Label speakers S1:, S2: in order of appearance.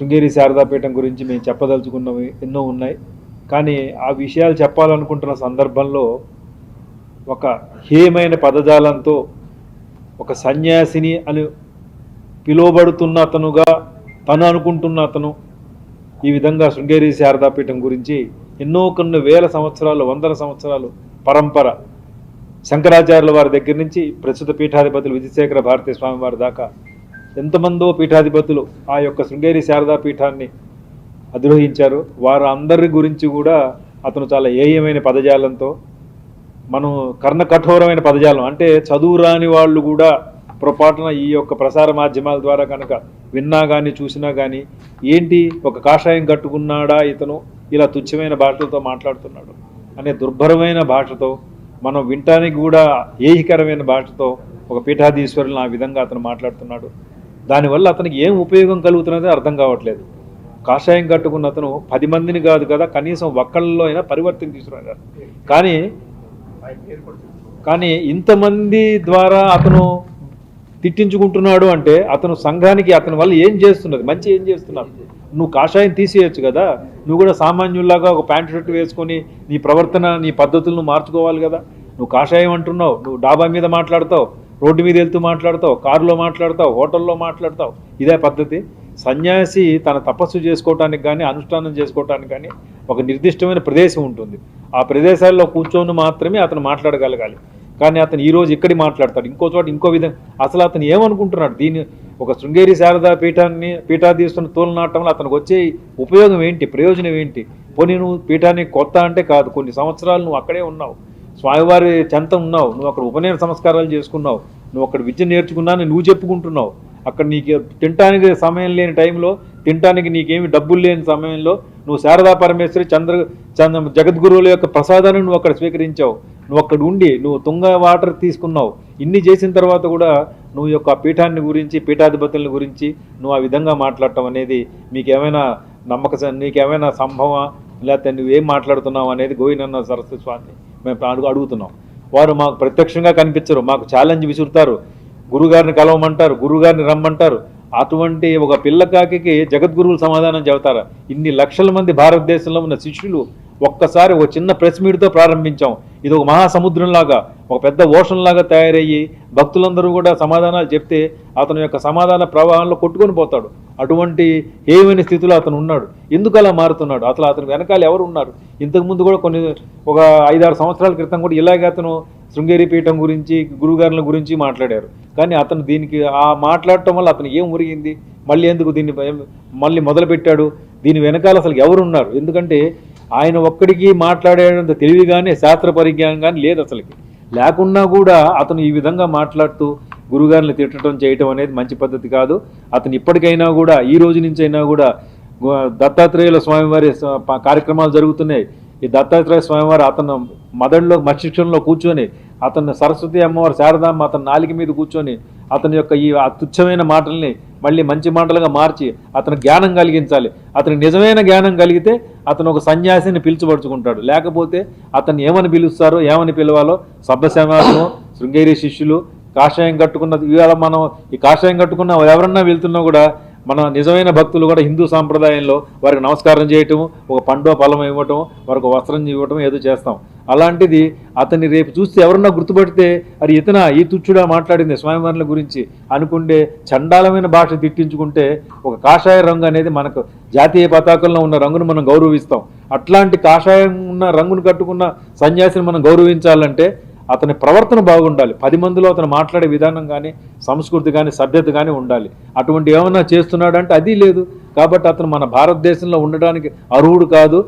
S1: శృంగేరి శారదాపీఠం గురించి మేము చెప్పదలుచుకున్నవి ఎన్నో ఉన్నాయి. కానీ ఆ విషయాలు చెప్పాలనుకుంటున్న సందర్భంలో ఒక హేయమైన పదజాలంతో ఒక సన్యాసిని అని పిలువబడుతున్న అతనుగా తను అనుకుంటున్న అతను ఈ విధంగా శృంగేరి శారదాపీఠం గురించి ఎన్నో కొన్ని వేల సంవత్సరాలు వందల సంవత్సరాలు పరంపర శంకరాచార్యుల వారి దగ్గర నుంచి ప్రస్తుత పీఠాధిపతులు విజయశేఖర భారతీ స్వామి వారి దాకా ఎంతమందో పీఠాధిపతులు ఆ యొక్క శృంగేరి శారదా పీఠాన్ని అధిరోహించారు. వారు అందరి గురించి కూడా అతను చాలా ఏయమైన పదజాలంతో మనం కర్ణ కఠోరమైన పదజాలం అంటే చదువు రాని వాళ్ళు కూడా పొరపాటున ఈ యొక్క ప్రసార మాధ్యమాల ద్వారా కనుక విన్నా కానీ చూసినా కానీ ఏంటి ఒక కాషాయం కట్టుకున్నాడా ఇతను? ఇలా తుచ్చమైన భాషలతో మాట్లాడుతున్నాడు. అనే దుర్భరమైన భాషతో మనం వినటానికి కూడా ఏహికరమైన భాషతో ఒక పీఠాధీశ్వరులను ఆ విధంగా అతను మాట్లాడుతున్నాడు. దానివల్ల అతనికి ఏం ఉపయోగం కలుగుతున్నదో అర్థం కావట్లేదు. కాషాయం కట్టుకున్న అతను పది మందిని కాదు కదా కనీసం ఒక్కళ్ళలో అయినా పరివర్తన తీసుకురాడు కానీ కానీ ఇంతమంది ద్వారా అతను తిట్టించుకుంటున్నాడు అంటే అతను సంఘానికి అతని వల్ల ఏం చేస్తున్నది? మంచి ఏం చేస్తున్నాడు? నువ్వు కాషాయం తీసేయచ్చు కదా. నువ్వు కూడా సామాన్యుల్లాగా ఒక ప్యాంటు షర్ట్ వేసుకొని నీ ప్రవర్తన నీ పద్ధతులను మార్చుకోవాలి కదా. నువ్వు కాషాయం అంటున్నావు నువ్వు డాబా మీద మాట్లాడతావు. రోడ్డు మీద వెళ్తూ మాట్లాడతావు కారులో మాట్లాడతావు హోటల్లో మాట్లాడతావు. ఇదే పద్ధతి. సన్యాసి తన తపస్సు చేసుకోవటానికి కానీ అనుష్ఠానం చేసుకోవటానికి కానీ ఒక నిర్దిష్టమైన ప్రదేశం ఉంటుంది. ఆ ప్రదేశాల్లో కూర్చొని మాత్రమే అతను మాట్లాడగలగాలి. కానీ అతను ఈరోజు ఇక్కడి మాట్లాడతాడు. ఇంకో చోట ఇంకో విధంగా అసలు అతను ఏమనుకుంటున్నాడు? దీన్ని ఒక శృంగేరి శారదా పీఠాన్ని పీఠాధీస్తున్న తోలనాటంలో అతనికి వచ్చే ఉపయోగం ఏంటి? ప్రయోజనం ఏంటి? పోనీ నువ్వు పీఠానికి కొత్త అంటే కాదు. కొన్ని సంవత్సరాలు నువ్వు అక్కడే ఉన్నావు. స్వామివారి చెంత ఉన్నావు నువ్వు అక్కడ ఉపనయన సంస్కారాలు చేసుకున్నావు నువ్వు అక్కడ విద్య నేర్చుకున్నాను నువ్వు చెప్పుకుంటున్నావు. అక్కడ నీకు తినటానికి సమయం లేని టైంలో తినటానికి నీకేమి డబ్బులు లేని సమయంలో నువ్వు శారదా పరమేశ్వరి చంద్ర చంద్ర జగద్గురువుల యొక్క ప్రసాదాన్ని నువ్వు అక్కడ స్వీకరించావు. నువ్వు అక్కడ ఉండి నువ్వు తుంగ వాటర్ తీసుకున్నావు. ఇన్ని చేసిన తర్వాత కూడా నువ్వు యొక్క పీఠాన్ని గురించి పీఠాధిపతుల గురించి నువ్వు ఆ విధంగా మాట్లాడటం అనేది మీకేమైనా నమ్మక నీకేమైనా సంభవం లేకపోతే నువ్వేం మాట్లాడుతున్నావు అనేది గోవినన్న సరస్వతి స్వామిని మేము అడుగు అడుగుతున్నాం. వారు మాకు ప్రత్యక్షంగా కనిపించరు. మాకు ఛాలెంజ్ విసురుతారు. గురుగారిని కలవమంటారు. గురుగారిని రమ్మంటారు. అటువంటి ఒక పిల్లకాకి జగద్గురువులు సమాధానం చెబుతారా? ఇన్ని లక్షల మంది భారతదేశంలో ఉన్న శిష్యులు ఒక్కసారి ఒక చిన్న ప్రెస్ మీట్తో ప్రారంభించాం. ఇది ఒక మహాసముద్రంలాగా ఒక పెద్ద ఓషన్ లాగా తయారయ్యి భక్తులందరూ కూడా సమాధానాలు చెప్తే అతని యొక్క సమాధాన ప్రవాహంలో కొట్టుకొని పోతాడు. అటువంటి ఏమైన స్థితిలో అతను ఉన్నాడు. ఎందుకు అలా మారుతున్నాడు? అసలు అతని వెనకాల ఎవరు ఉన్నారు? ఇంతకుముందు కూడా కొన్ని ఒక ఐదారు సంవత్సరాల క్రితం కూడా ఇలాగే అతను శృంగేరి పీఠం గురించి గురుగారుల గురించి మాట్లాడారు. కానీ అతను దీనికి ఆ మాట్లాడటం వల్ల అతను ఏం ఉరిగింది మళ్ళీ ఎందుకు దీన్ని మళ్ళీ మొదలుపెట్టాడు? దీని వెనకాల అసలు ఎవరు ఉన్నారు? ఎందుకంటే ఆయన ఒక్కడికి మాట్లాడేంత తెలివి కానీ శాస్త్ర పరిజ్ఞానం కానీ లేదు అసలుకి. లేకున్నా కూడా అతను ఈ విధంగా మాట్లాడుతూ గురుగారిని తిట్టడం చేయటం అనేది మంచి పద్ధతి కాదు. అతను ఇప్పటికైనా కూడా ఈ రోజు నుంచి అయినా కూడా దత్తాత్రేయుల స్వామివారి కార్యక్రమాలు జరుగుతున్నాయి. ఈ దత్తాత్రేయ స్వామివారు అతను మదడిలో మత్స్యక్షంలో కూర్చొని అతను సరస్వతి అమ్మవారు శారదామ్మ అతని నాలిక మీద కూర్చొని అతని యొక్క ఈ తుచ్చమైన మాటల్ని మళ్ళీ మంచి మాటలుగా మార్చి అతను జ్ఞానం కలిగించాలి. అతని నిజమైన జ్ఞానం కలిగితే అతను ఒక సన్యాసిని పిలుచుపరుచుకుంటాడు. లేకపోతే అతను ఏమని పిలుస్తారో ఏమని పిలవాలో సభ్యసమాజము శృంగేరి శిష్యులు కాషాయం కట్టుకున్న ఇవాళ మనం ఈ కాషాయం కట్టుకున్న ఎవరన్నా వెళ్తున్నా కూడా మన నిజమైన భక్తులు కూడా హిందూ సాంప్రదాయంలో వారికి నమస్కారం చేయటం ఒక పండో ఫలం ఇవ్వటం వారికి వస్త్రం ఇవ్వటం ఏదో చేస్తాం. అలాంటిది అతన్ని రేపు చూస్తే ఎవరన్నా గుర్తుపడితే అది ఇతన ఈ తుచ్చుడా మాట్లాడింది స్వామివారుల గురించి అనుకుంటే చండాలమైన భాష తిట్టించుకుంటే ఒక కాషాయ రంగు అనేది మనకు జాతీయ పతాకంలో ఉన్న రంగును మనం గౌరవిస్తాం. అట్లాంటి కాషాయం ఉన్న రంగును కట్టుకున్న సన్యాసిని మనం గౌరవించాలంటే అతని ప్రవర్తన బాగుండాలి. పది మందిలో అతను మాట్లాడే విధానం కానీ సంస్కృతి కానీ సభ్యత కానీ ఉండాలి. అటువంటి ఏమన్నా చేస్తున్నాడంటే అది లేదు. కాబట్టి అతను మన భారతదేశంలో ఉండడానికి అర్హుడు కాదు.